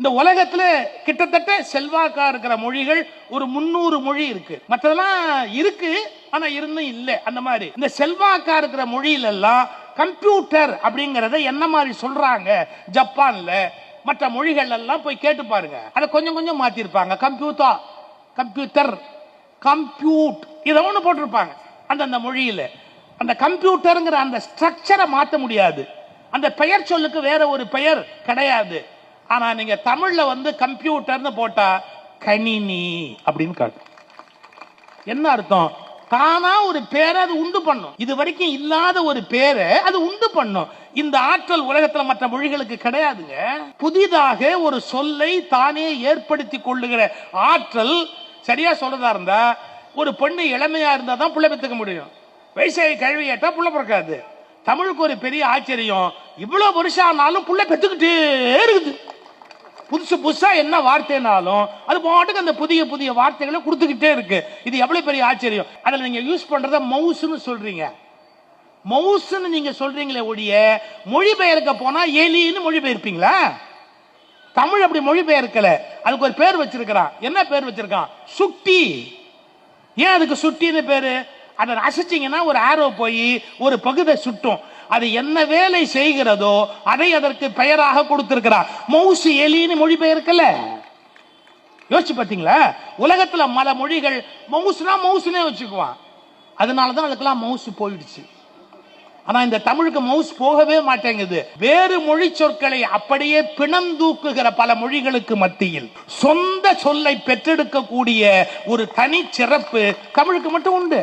இந்த உலகத்துல கிட்டத்தட்ட செல்வாக்கா இருக்கிற மொழிகள் ஒரு முன்னூறு மொழி இருக்கு. மற்றதெல்லாம் இருக்கு ஆனா இருந்தும் இல்லை. அந்த மாதிரி. இந்த செல்வாக்கா இருக்கிற மொழியில எல்லாம் கம்ப்யூட்டர் அப்படிங்கறத என்ன மாதிரி சொல்றாங்க? ஜப்பான்ல மற்ற மொழிகள் எல்லாம் போய் கேட்டு பாருங்க. அதை கொஞ்சம் கொஞ்சம் மாத்திருப்பாங்க. Computer computer compute. இதை ஒன்று போட்டிருப்பாங்க அந்தந்த மொழியில. அந்த கம்ப்யூட்டருங்கிற அந்த ஸ்ட்ரக்சரை மாற்ற முடியாது. அந்த பெயர் சொல்லுக்கு வேற ஒரு பெயர் கிடையாது. ஆனா நீங்க தமிழ்ல வந்து கம்ப்யூட்டர்னு போட்டா கணினி அப்படின்னு காட்டும். என்ன அர்த்தம்? தானா ஒரு பேரை அது உண்டு பண்ணும். இது வரைக்கும் இல்லாத ஒரு பேரை அது உண்டு பண்ணும். இந்த ஆற்றல் உலகத்துல மற்ற மொழிகளுக்கு கிடையாதுங்க. புதிதாக ஒரு சொல்லை தானே ஏற்படுத்தி கொள்ளுகிற ஆற்றல் சரியா சொல்றதா இருந்தா ஒரு பொண்ணு இளமையா இருந்தா தான் புள்ள பெத்துக்க முடியும். வயசாகி கழுவி ஏட்டா புள்ள பிறக்காது. தமிழுக்கு ஒரு பெரிய ஆச்சரியம். இவ்வளவு வருஷம் ஆனாலும் புள்ள பெற்றுக்கிட்டே இருக்குது. புதுசு புதுசா என்ன வார்த்தைனாலும் அது பாட்டுக்கு அந்த புதிய புதிய வார்த்தைகளை கொடுத்துக்கிட்டே இருக்கு. இது எவ்வளவு பெரிய ஆச்சரியம். அதில் நீங்க யூஸ் பண்றத மவுஸ்னு சொல்றீங்க. மவுஸ்னு நீங்க சொல்றீங்களே ஒழிய மொழிபெயர்க்க போனா எலின்னு மொழிபெயர்ப்பீங்களா? தமிழ் அப்படி மொழிபெயர்க்கல. அதுக்கு ஒரு பேர் வச்சிருக்கிறான். என்ன பேர் வச்சிருக்கான்? சுட்டி. ஏன் அதுக்கு சுட்டின்னு பேரு? அதை அசைச்சிங்கன்னா ஒரு ஆரோ போய் ஒரு பகுதை சுட்டும். அது என்ன வேலை செய்கிறதோ அதை அதற்கு பெயராக கொடுத்திருக்கிறார். மவுசு எலின்னு மொழிபெயர்க்கல. யோசிச்சு பார்த்தீங்களா உலகத்துல மல மொழிகள் மவுசுனா மவுசுனே வச்சுக்குவான். அதனால தான் அதுக்கெல்லாம் மவுசு போயிடுச்சு. ஆனா இந்த தமிழுக்கு மவுஸ் போகவே மாட்டேங்குது. வேறு மொழி சொற்களை அப்படியே பிணம் தூக்குகிற பல மொழிகளுக்கு மத்தியில் சொந்த சொல்லை பெற்றெடுக்கக்கூடிய ஒரு தனி சிறப்பு தமிழுக்கு மட்டும் உண்டு.